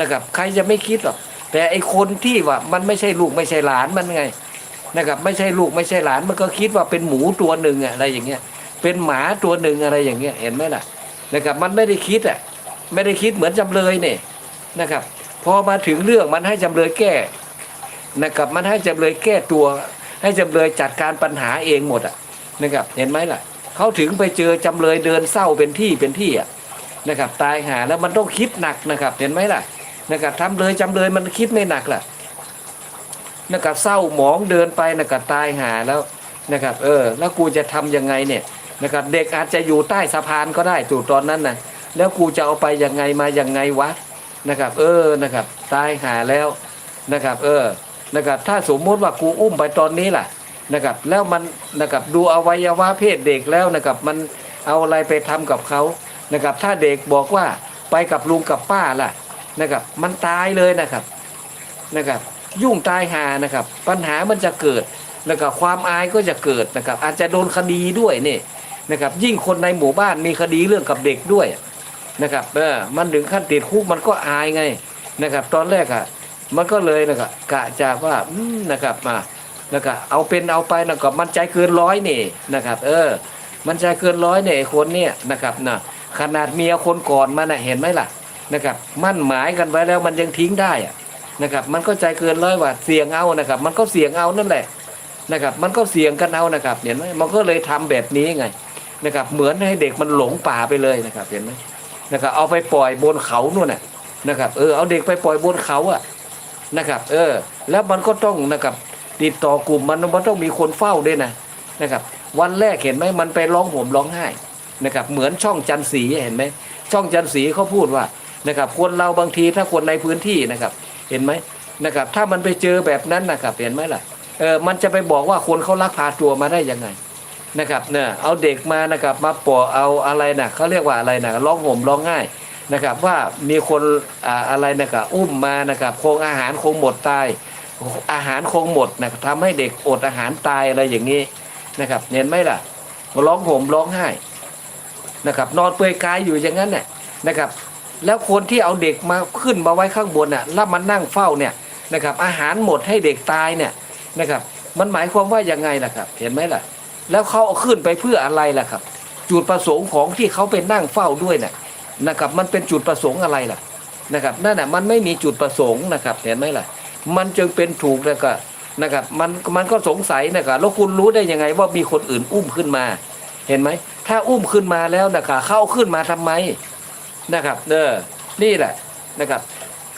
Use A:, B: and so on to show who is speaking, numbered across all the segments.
A: นะครับ ใครจะไม่คิดหรอกแต่ไอคนที่ว่ามันไม่ใช่ลูกไม่ใช่หลานมันไงนะครับไม่ใช่ลูกไม่ใช่หลานมันก็คิดว่าเป็นหมูตัวหนึ่งอะไรอย่างเงี้ยเป็นหมาตัวหนึ่งอะไรอย่างเงี้ยเห็นไหมล่ะนะครับมันไม่ได้คิดอะไม่ได้คิดเหมือนจำเลยเนี่ยนะครับ พอมาถึงเรื่องมันให้จำเลยแก้นะครับมันให้จำเลยแก้ตัว ให้จำเลยจัดการปัญหาเองหมดอะนะครับเห็นไหมล่ะเขาถึงไปเจอจำเลยเดินเศร้าเป็นที่เป็นที่อะนะครับตายหาแล้วมันต้องคิดหนักนะครับ เห็นไหมล่ะ นะครับทำเลยจำเลยมันคิดไม่หนักล่ะนะครับเศร้าหมองเดินไปนะครับตายหาแล้วนะครับ เออ แล้วกูจะทำยังไงเนี่ยนะครับ เด็กอาจจะอยู่ใต้สะพานก็ได้จู่ตอนนั้นนะแล้วกูจะเอาไปยังไงมายังไงวะนะครับ เออนะครับ ตายหาแล้วนะครับ เออนะครับถ้าสมมติว่ากูอุ้มไปตอนนี้ล่ะนะครับ แล้วมันนะครับดูอวัยวะเพศเด็กแล้วนะครับมันเอาอะไรไปทำกับเขานะครับ ถ้าเด็กบอกว่าไปกับลุงกับป้าล่ะ นะครับ มันตายเลยนะครับนะครับ ยุ่งตายหานะครับ ปัญหามันจะเกิดนะครับความอายก็จะเกิดนะครับ อาจจะโดนคดีด้วยนี่นะครับ ยิ่งคนในหมู่บ้านมีคดีเรื่องกับเด็กด้วยนะครับเออมันถึงขั้นติดคุกมันก็อายไงนะครับ ตอนแรกอะมันก็เลยนะครับกะจากว่าอืมนะครับมานะครับเอาเป็นเอาไปนะครับมันใจเกินร้อยนี่นะครับ เออ มันใจเกินร้อยเนี่ยคนเนี่ยนะครับนะขนาดเมียคนก่อนมันนะเห็นไหมล่ะ นะครับ มั่นหมายกันไว้แล้วมันยังทิ้งได้อะนะครับ มันก็ใจเกินร้อยว่าเสี่ยงเอานะครับ มันก็เสี่ยงเอานั่นแหละนะครับ มันก็เสี่ยงกันเอานะครับเห็นไหมมันก็เลยทำแบบนี้ไงนะครับ เหมือนให้เด็กมันหลงป่าไปเลยนะครับเห็นไหมนะครับ เอาไปปล่อยบนเขานู่นน่ะนะครับ เออเอาเด็กไปปล่อยบนเขาอะนะครับ เออ แล้วมันก็ต้องนะครับติดต่อกลุ่มมันมันต้องมีคนเฝ้าด้วยนะนะครับ วันแรกเห็นไหมมันไปร้องห่มร้องไห้นะครับ เหมือนช่องจันสีเห็นไหมช่องจันสีเขาพูดว่า นะครับคนเราบางทีถ้าคนในพื้นที่นะครับ เห็นไหมนะครับ ถ้ามันไปเจอแบบนั้นนะครับเห็นไหมล่ะเออมันจะไปบอกว่าคนเขาลักพาตัวมาได้ยังไงนะครับเนี่ยเอาเด็กมานะครับมาปล่อยเอาอะไรนะเขาเรียกว่าอะไรนะร้องห่มร้องไห้นะครับ ว่ามีคนอ่าอะไรนะครับอุ้มมานะครับคงอาหารคงหมดตายอาหารคงหมดนะครับทำให้เด็กอดอาหารตายอะไรอย่างนี้นะครับเห็นไหมล่ะร้องห่มร้องไห้นะครับ นอนเปลือยกายอยู่อย่างนั้นน่ะนะครับ แล้วคนที่เอาเด็กมาขึ้นมาไว้ข้างบนน่ะแล้วมันนั่งเฝ้าเนี่ยนะครับ อาหารหมดให้เด็กตายเนี่ยนะครับ มันหมายความว่ายังไงล่ะครับ เห็นไหมล่ะ แล้วเขาเอาขึ้นไปเพื่ออะไรล่ะครับ จุดประสงค์ของที่เขาไปนั่งเฝ้าด้วยน่ะนะครับ มันเป็นจุดประสงค์อะไรล่ะนะครับนั่นแหะมันไม่มีจุดประสงค์นะครับ เห็นไหมล่ะ มันจึงเป็นถูกแล้วก็นะครับ มันมันก็สงสัยนะครับแล้วคุณรู้ได้ยังไงว่ามีคนอื่นอุ้มขึ้นมา เห็นไหมถ้าอุ้มขึ้นมาแล้วนะครับเข้าขึ้นมาทำไม นะครับเออนี่แหละนะครับ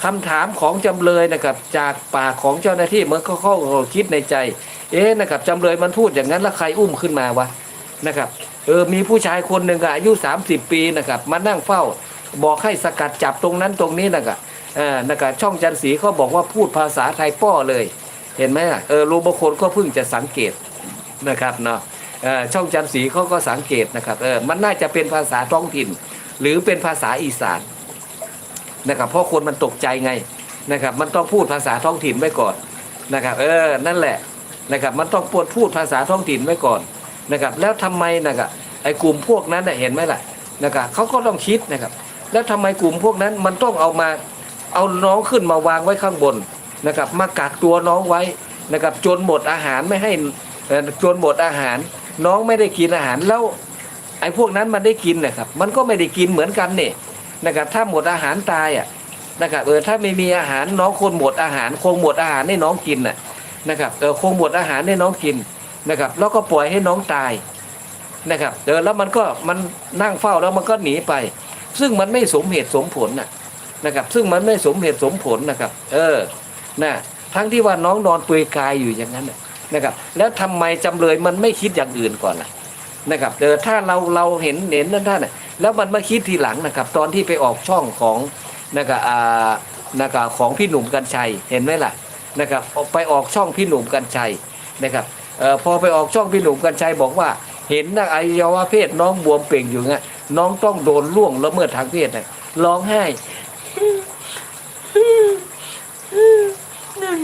A: คำถามของจำเลยนะครับจากปากของเจ้าหน้าที่มันก็เข้าคิดในใจ เอ๊ะนะครับจำเลยมันพูดอย่างนั้นแล้วใครอุ้มขึ้นมาวะนะครับเออมีผู้ชายคนหนึ่งอะอายุ 30 ปีนะครับมานั่งเฝ้าบอกให้สกัดจับตรงนั้นตรงนี้นะครับเออนะครับช่องจันสีเขาบอกว่าพูดภาษาไทยป้อเลย เห็นไหมอะเออรูบางคนก็เพิ่งจะสังเกตนะครับเนาะช่องจันสีเขาก็สังเกตนะครับเออมันน่าจะเป็นภาษาท้องถิ่น หรือเป็นภาษาอีสานนะครับเพราะคนมันตกใจไงนะครับ มันต้องพูดภาษาท้องถิ่นไว้ก่อนนะครับ เออนั่นแหละนะครับ มันต้องปวดพูดภาษาท้องถิ่นไว้ก่อนนะครับ แล้วทำไมนะครับไอ้กลุ่มพวกนั้นเห็นไหมล่ะนะครับเขาก็ต้องคิดนะครับ แล้วทำไมกลุ่มพวกนั้นมันต้องเอามาเอาน้องขึ้นมาวางไว้ข้างบนนะครับ มากักตัวน้องไว้นะครับ จนหมดอาหารไม่ให้จนหมดอาหาร น้องไม่ได้กินอาหารแล้ว ไอ้พวกนั้นมันได้กินนะครับ มันก็ไม่ได้กินเหมือนกันเนี่ยนะครับ ถ้าหมดอาหารตายอะนะครับเออถ้าไม่มีอาหารน้องคนหมดอาหารคงหมดอาหารให้น้องกินน่ะนะครับเออคงหมดอาหารให้น้องกินนะครับ แล้วก็ปล่อยให้น้องตายนะครับเออแล้วมันก็มันนั่งเฝ้าแล้วมันก็หนีไป ซึ่งมันไม่สมเหตุสมผลนะนะครับ ซึ่งมันไม่สมเหตุสมผลนะครับ เออนะทั้งที่ว่าน้องนอนเปลือยกายอยู่อย่างนั้นนะนะครับ แล้วทำไมจำเลยมันไม่คิดอย่างอื่นก่อนล่ะ นะครับเออถ้าเราเราเห็นเห็นนั่นท่านน่ะแล้วมันมาคิดทีหลังนะครับ ตอนที่ไปออกช่องของนะครับอ่านะครับของพี่หนุ่มกัญชัยเห็นไหมล่ะนะครับไปออกช่องพี่หนุ่มกัญชัยนะครับเออพอไปออกช่องพี่หนุ่มกัญชัยบอกว่า เห็นนักอวัยวะเพศน้องบวมเป่งอยู่เงี้ยน้องต้องโดนล่วงละเมิดทางเพศนะร้องไห้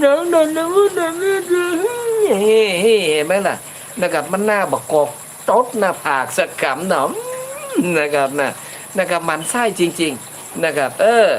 A: น้องโดนละเมิดทางเพศเฮ้เห็นไหมล่ะนะครับมันหน้าบักกอก ตดหน้าผากสกำหนอมนะครับนะนะครับมันไส้จริง ๆ นะครับ เออ